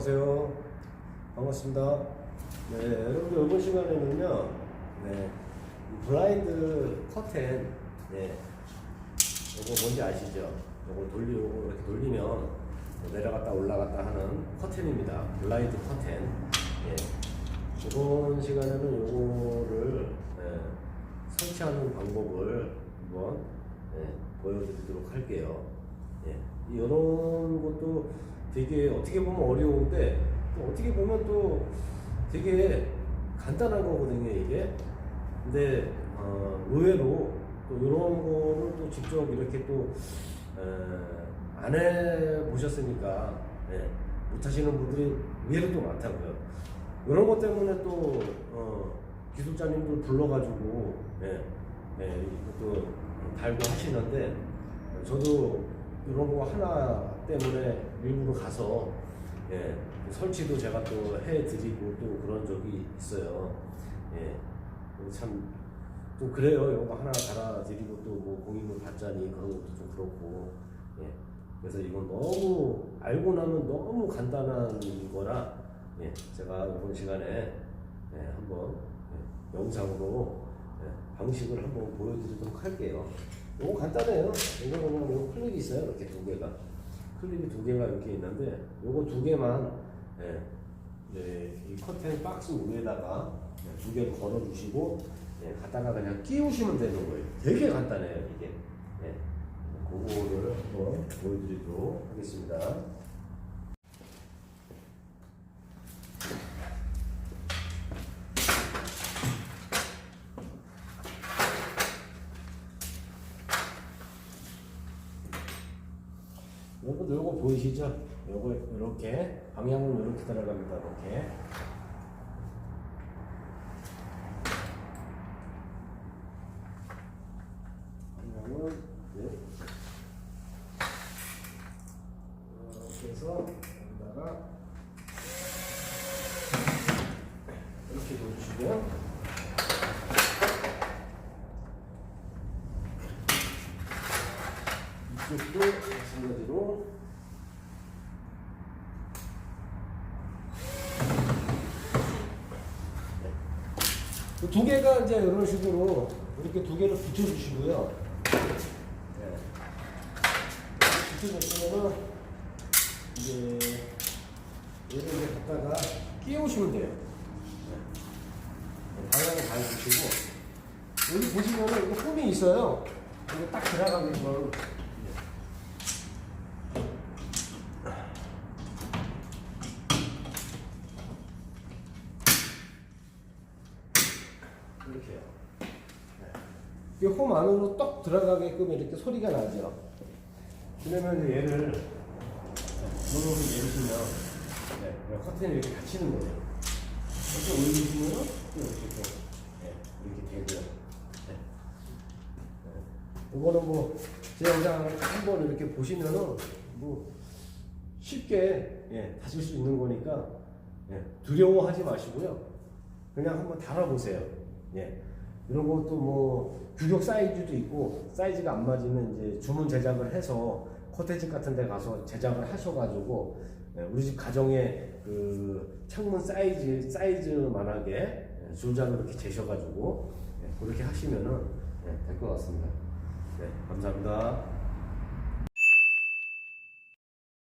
안녕하세요. 반갑습니다. 네, 여러분들 이번 시간에는요, 네, 블라인드 커튼, 네, 이거 뭔지 아시죠? 이거 돌리고 이렇게 돌리면 뭐 내려갔다 올라갔다 하는 커튼입니다. 블라인드 커튼. 예. 이번 시간에는 요거를 예, 설치하는 방법을 한번 예, 보여드리도록 할게요. 예. 이런 것도 되게 어떻게 보면 어려운데 또 어떻게 보면 또 되게 간단한 거거든요 이게. 근데 어, 의외로 또 이런 거를 또 직접 이렇게 또안 해보셨으니까 예, 못하시는 분들이 의외로 또 많다고요. 이런 것 때문에 또 어, 기술자님들 불러가지고 예, 예, 이것도 달고 하시는데 저도 이런 거 하나 때문에 일부러 가서 예, 설치도 제가 또 해드리고 또 그런 적이 있어요. 예, 참, 좀 그래요. 이거 하나 달아드리고 또 뭐 공인을 받자니 그런 것도 좀 그렇고. 예, 그래서 이건 너무 알고 나면 너무 간단한 거라 예, 제가 이번 시간에 예, 한번 예, 영상으로 예, 방식을 한번 보여드리도록 할게요. 너무 간단해요. 이거 이거 클립이 있어요. 이렇게 두 개가. 클립이 두 개가 이렇게 있는데 요거 두 개만 예, 이제 이 커튼 박스 위에다가 예, 두 개를 걸어 주시고 예, 갖다가 그냥 끼우시면 되는 거예요. 되게 간단해요, 이게. 예. 그거를 한번 보여드리도록 하겠습니다. 요거 보이시죠? 요거 이렇게 방향은 이렇게 들어갑니다. 이렇게. 방향은 네. 이렇게 해서 여기다가 이렇게 놓으시고요. 이쪽도 마찬가지로 두 개가 이제 이런 식으로 이렇게 두 개를 붙여주시고요. 네. 붙여주시면은 이제 얘를 이제 갖다가 끼우시면 돼요. 네. 방향을 잘 주시고 여기 보시면은 이거 홈이 있어요. 이거 딱 들어가게끔 이렇게요. 네. 이홈 안으로 떡 들어가게끔 이렇게 소리가 나죠. 그러면 얘를 요렇게 내리시면 네, 그냥 커튼이 이렇게 닫히는 거예요. 이렇게 올리시면 또 이렇게 또 네, 이렇게 되고요. 네. 네. 이거는 뭐제 영상을 한번 이렇게 보시면은 뭐 쉽게 예, 다실 수 있는 거니까 예, 두려워하지 마시고요. 그냥 한번 달아보세요. 예. 이런 것도 뭐 규격 사이즈도 있고 사이즈가 안 맞으면 이제 주문 제작을 해서 코테지 같은 데 가서 제작을 하셔가지고 예, 우리 집 가정에 그 창문 사이즈 사이즈만하게 예, 줄자로 이렇게 재셔가지고 예, 그렇게 하시면은 될 것 같습니다. 네, 감사합니다.